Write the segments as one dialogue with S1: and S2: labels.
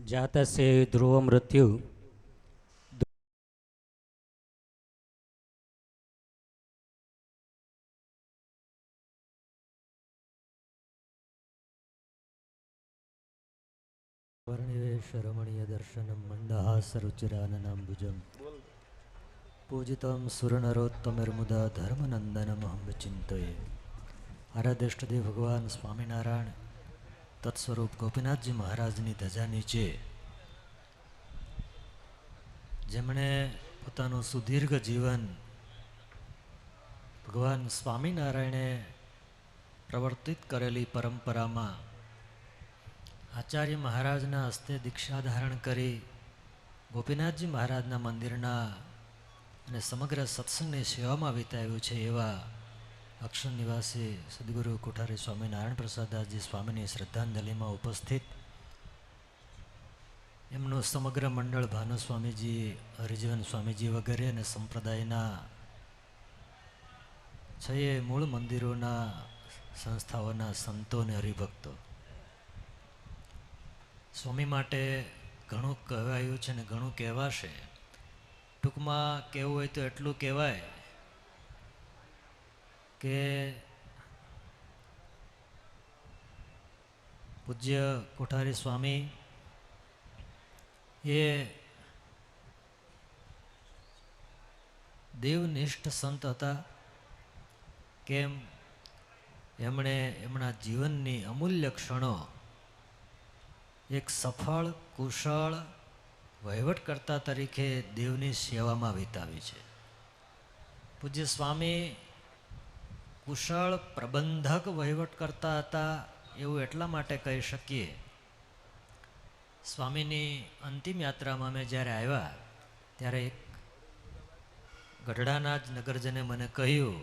S1: જાતસ્ય ધ્રુવ મૃત્યુ
S2: વર્ણિવેશરમણીય દર્શનમ મંદહાસરુચિરાનનાંબુજમ પૂજિતમ સુરનરોત્તમિર્મુદા ધર્મનંદનમહં ચિંતયે આરાધ્યષ્ટદેવ ભગવાન સ્વામિનારાયણ તત્સ્વરૂપ ગોપીનાથજી મહારાજની ધજા નીચે જેમણે પોતાનું સુદીર્ઘ જીવન ભગવાન સ્વામિનારાયણે પ્રવર્તિત કરેલી પરંપરામાં આચાર્ય મહારાજના હસ્તે દીક્ષા ધારણ કરી ગોપીનાથજી મહારાજના મંદિરના અને સમગ્ર સત્સંગની સેવામાં વિતાવ્યું છે એવા અક્ષર નિવાસી સદગુરુ કોઠારી સ્વામિનારાયણ પ્રસાદદાસજી સ્વામીની શ્રદ્ધાંજલિમાં ઉપસ્થિત એમનું સમગ્ર મંડળ ભાનુ સ્વામીજી હરિજીવન સ્વામીજી વગેરે અને સંપ્રદાયના છે એ મૂળ મંદિરોના સંસ્થાઓના સંતો અને હરિભક્તો. સ્વામી માટે ઘણું કહેવાયું છે ને ઘણું કહેવાશે. ટૂંકમાં કહેવું હોય તો એટલું કહેવાય કે પૂજ્ય કોઠારી સ્વામી એ દેવનિષ્ઠ સંત હતા, કેમ એમણે એમના જીવનની અમૂલ્ય ક્ષણો એક સફળ, કુશળ વહીવટકર્તા તરીકે દેવની સેવામાં વિતાવી છે. પૂજ્ય સ્વામી કુશળ પ્રબંધક વહીવટ કરતા હતા એવું એટલા માટે કહી શકીએ. સ્વામીની અંતિમ યાત્રામાં અમે જ્યારે આવ્યા, ત્યારે એક ગઢડાના જ નગરજને મને કહ્યું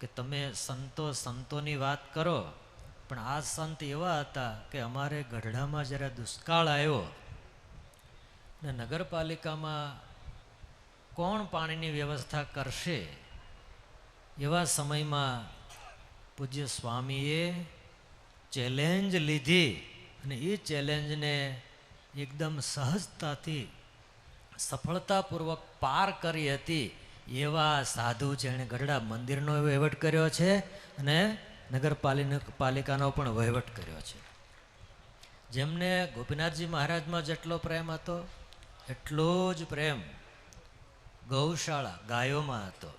S2: કે તમે સંતો સંતોની વાત કરો, પણ આ સંત એવા હતા કે અમારે ગઢડામાં જ્યારે દુષ્કાળ આવ્યો ને નગરપાલિકામાં કોણ પાણીની વ્યવસ્થા કરશે એવા સમયમાં પૂજ્ય સ્વામીએ ચેલેન્જ લીધી અને એ ચેલેન્જને એકદમ સહજતાથી, સફળતાપૂર્વક પાર કરી હતી એવા સાધુ જેણે ગઢડા મંદિરનો વહીવટ કર્યો છે અને નગરપાલિકા પાલિકાનો પણ વહીવટ કર્યો છે. જેમને ગોપીનાથજી મહારાજમાં જેટલો પ્રેમ હતો, એટલો જ પ્રેમ ગૌશાળા ગાયોમાં હતો.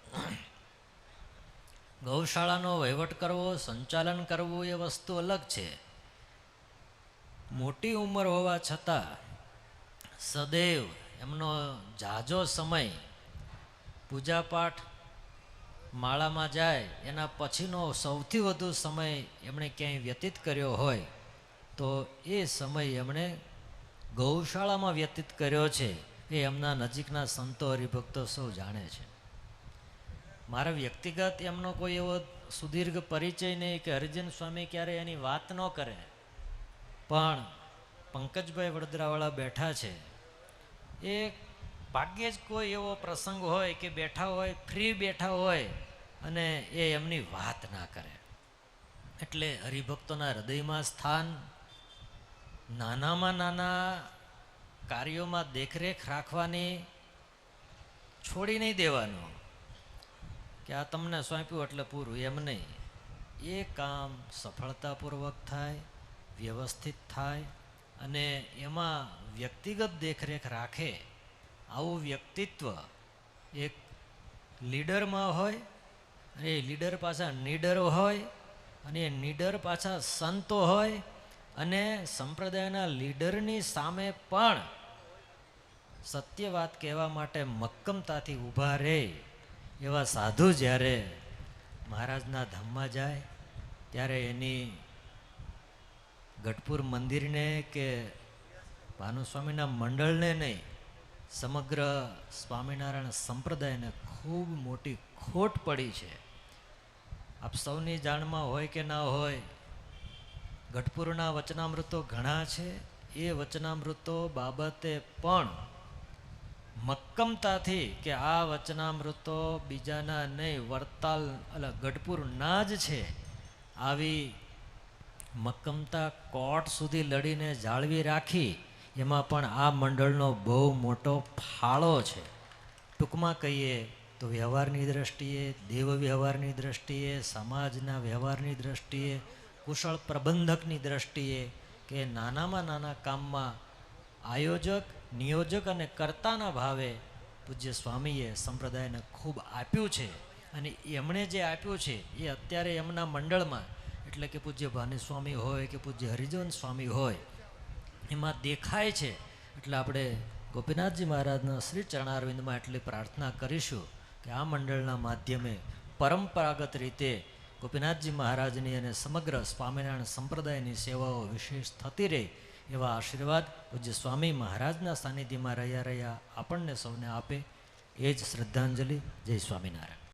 S2: ગૌશાળાનો વહીવટ કરવો, સંચાલન કરવું એ વસ્તુ અલગ છે. મોટી ઉંમર હોવા છતાં સદૈવ એમનો જાજો સમય પૂજાપાઠ માળામાં જાય, એના પછીનો સૌથી વધુ સમય એમણે ક્યાંય વ્યતીત કર્યો હોય, તો એ સમય એમણે ગૌશાળામાં વ્યતીત કર્યો છે. એ એમના નજીકના સંતો હરિભક્તો સૌ જાણે છે. મારા વ્યક્તિગત એમનો કોઈ એવો સુદીર્ઘ પરિચય નહીં કે હરિજન સ્વામી ક્યારે એની વાત ન કરે. પણ પંકજભાઈ વડોદરાવાળા બેઠા છે. એ ભાગ્યે જ કોઈ એવો પ્રસંગ હોય કે બેઠા હોય, ફ્રી બેઠા હોય અને એ એમની વાત ના કરે. એટલે હરિભક્તોના હૃદયમાં સ્થાન નાનામાં નાના કાર્યોમાં દેખરેખ રાખવાની છોડી નહીં દેવાનું. કે આ તમને સોંપ્યું એટલે પૂરું એમ નહીં. એ કામ સફળતાપૂર્વક થાય, વ્યવસ્થિત થાય અને એમાં વ્યક્તિગત દેખરેખ રાખે. આવું વ્યક્તિત્વ એક લીડરમાં હોય, અને એ લીડર પાછા નીડર હોય, અને એ નીડર પાછા સંતો હોય, અને સંપ્રદાયના લીડરની સામે પણ સત્ય વાત કહેવા માટે મક્કમતાથી ઊભા રહે. એવા સાધુ જ્યારે મહારાજના ધામમાં જાય, ત્યારે એની ગઢપુર મંદિરને કે ભાનુસ્વામીના મંડળને નહીં, સમગ્ર સ્વામિનારાયણ સંપ્રદાયને ખૂબ મોટી ખોટ પડી છે. આપ સૌની જાણમાં હોય કે ના હોય, ગઢપુરના વચનામૃતો ઘણા છે. એ વચનામૃતો બાબતે પણ મક્કમતાથી કે આ વચનામૃતો બીજાના નહીં વર્તાલ અલા ગઢપુરના જ છે. આવી મક્કમતા કોર્ટ સુધી લડીને જાળવી રાખી, એમાં પણ આ મંડળનો બહુ મોટો ફાળો છે. ટૂંકમાં કહીએ તો વ્યવહારની દ્રષ્ટિએ, દેવ વ્યવહારની દ્રષ્ટિએ, સમાજના વ્યવહારની દ્રષ્ટિએ, કુશળ પ્રબંધકની દ્રષ્ટિએ કે નાનામાં નાના કામમાં આયોજક નિયોજક અને કર્તાના ભાવે પૂજ્ય સ્વામીએ સંપ્રદાયને ખૂબ આપ્યું છે. અને એમણે જે આપ્યું છે, એ અત્યારે એમના મંડળમાં, એટલે કે પૂજ્ય ભાની સ્વામી હોય કે પૂજ્ય હરિજન સ્વામી હોય, એમાં દેખાય છે. એટલે આપણે ગોપીનાથજી મહારાજના શ્રી ચરણારવિંદમાં એટલી પ્રાર્થના કરીશું કે આ મંડળના માધ્યમે પરંપરાગત રીતે ગોપીનાથજી મહારાજની અને સમગ્ર સ્વામિનારાયણ સંપ્રદાયની સેવાઓ વિશેષ થતી રહે. એવા આશીર્વાદ પૂજ્ય સ્વામી મહારાજના સાનિધ્યમાં રહ્યા રહ્યા આપણને સૌને આપે. એ જ શ્રદ્ધાંજલિ. જય સ્વામિનારાયણ.